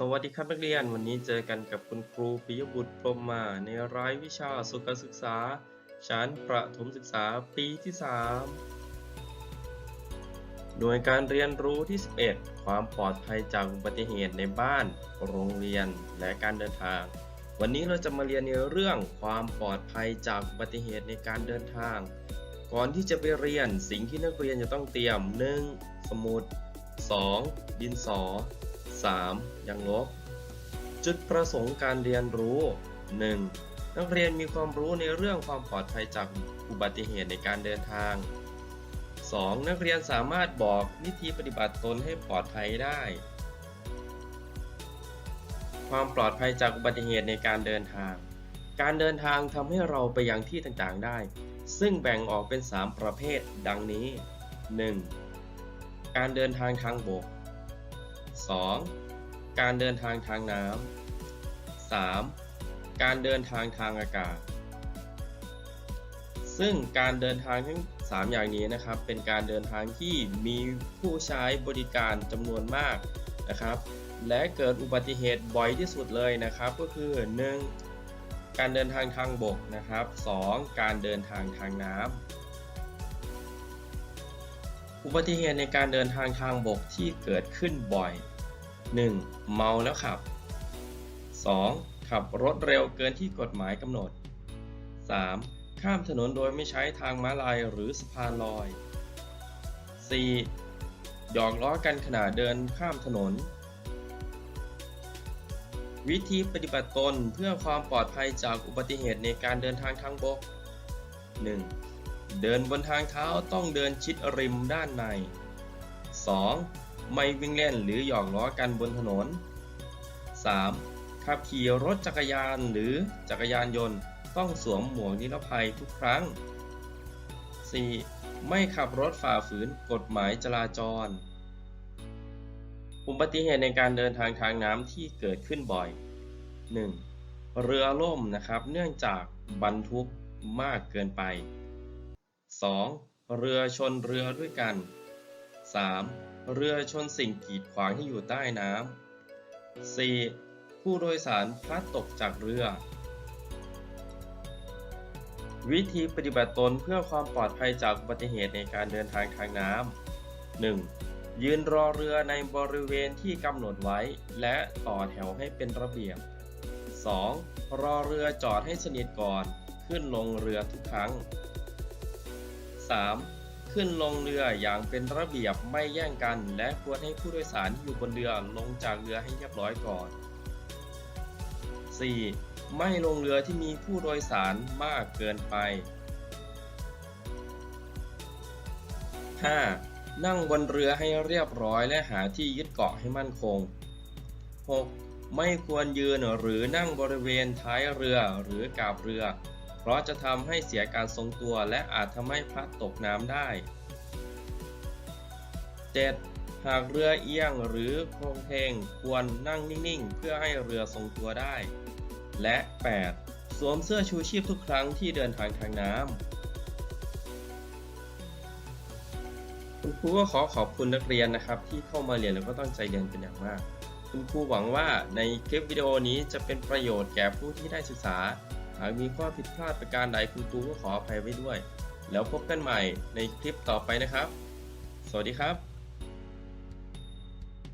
สวัสดีครับนักเรียนวันนี้เจอกันกับคุณครูปิยบุตรพรมมาในรายวิชาสุขศึกษา ชั้นประถมศึกษาปีที่ 3 หน่วยการเรียนรู้ที่ 11 ความปลอดภัยจากอุบัติเหตุในบ้าน โรงเรียนและการเดินทาง วันนี้เราจะมาเรียนในเรื่องความปลอดภัยจากอุบัติเหตุในการเดินทาง ก่อนที่จะไปเรียนสิ่งที่นักเรียนจะต้องเตรียม 1. สมุด 2. ดินสอ 3. ยังลบ จุดประสงค์การเรียนรู้ 1. นักเรียนมีความรู้ในเรื่องความปลอดภัยจากอุบัติเหตุในการเดินทาง 2. นักเรียนสามารถบอกวิธีปฏิบัติตนให้ปลอดภัยได้ ความปลอดภัยจากอุบัติเหตุในการเดินทาง การเดินทางทำให้เราไปยังที่ต่างๆได้ ซึ่งแบ่งออกเป็น 3 ประเภทดังนี้ 1. การเดินทางทางบก 2. การเดินทางทางน้ำ 3. การเดินทางทางอากาศ ซึ่งการเดินทางทั้ง 3 อย่างนี้นะครับ เป็นการเดินทางที่มีผู้ใช้บริการจำนวนมากนะครับ และเกิดอุบัติเหตุบ่อยที่สุดเลยนะครับ ก็คือ 1. การเดินทางทางบกนะครับ 2. การเดินทางทางน้ำ อุบัติเหตุในการเดินทางทางบกที่เกิดขึ้นบ่อย 1. เมาแล้วขับ 2. ขับรถเร็วเกินที่กฎหมายกำหนด 3. ข้ามถนนโดยไม่ใช้ทางม้าลายหรือสะพานลอย 4. หยอกล้อกันขณะเดินข้ามถนน วิธีปฏิบัติตนเพื่อความปลอดภัยจากอุบัติเหตุในการเดินทางทางบก 1. เดินบนทางเท้าต้องเดินชิดริมด้านใน 2. ไม่วิ่งเล่นหรือหยอกล้อกันบนถนน 3. ขับขี่รถจักรยานหรือจักรยานยนต์ต้องสวมหมวกนิรภัยทุกครั้ง 4. ไม่ขับรถฝ่าฝืนกฎหมายจราจร อุบัติเหตุในการเดินทางทางน้ำที่เกิดขึ้นบ่อย 1. เรือล่มนะครับ เนื่องจากบรรทุกมากเกินไป 2. เรือชนเรือด้วยกัน 3. เรือชนสิ่งกีดขวางที่อยู่ใต้น้ำ 4. ผู้โดยสารพลัดตกจากเรือ วิธีปฏิบัติตนเพื่อความปลอดภัยจากอุบัติเหตุในการเดินทางทางน้ำ 1. ยืนรอเรือในบริเวณที่กำหนดไว้ และต่อแถวให้เป็นระเบียบ 2. รอเรือจอดให้สนิทก่อน ขึ้นลงเรือทุกครั้ง 3. ขึ้นลงเรืออย่างเป็นระเบียบไม่แย่งกัน และควรให้ผู้โดยสารอยู่บนเรือลงจากเรือให้เรียบร้อยก่อน 4. ไม่ลงเรือที่มีผู้โดยสารมากเกินไป 5. นั่งบนเรือให้เรียบร้อยและหาที่ยึดเกาะให้มั่นคง 6. ไม่ควรยืนหรือนั่งบริเวณท้ายเรือหรือกาบเรือ ราะจะทำให้เสียการทรงตัวและอาจทำให้พลัดตกน้ำได้ 7. หากเรือเอียงหรือโครงเพลงควรนั่งนิ่งๆ เพื่อให้เรือทรงตัวได้ และ 8. สวมเสื้อชูชีพทุกครั้งที่เดินทางทางน้ำคุณครูก็ขอขอบคุณนักเรียนนะครับ ที่เข้ามาเรียนแล้วก็ตั้งใจเรียนเป็นอย่างมาก คุณครูหวังว่าในคลิปวิดีโอนี้จะเป็นประโยชน์แก่ผู้ที่ได้ศึกษา หากมีข้อผิดพลาดประการใดคุณครูก็ขออภัยไว้ด้วย แล้วพบกันใหม่ในคลิปต่อไปนะครับ สวัสดีครับ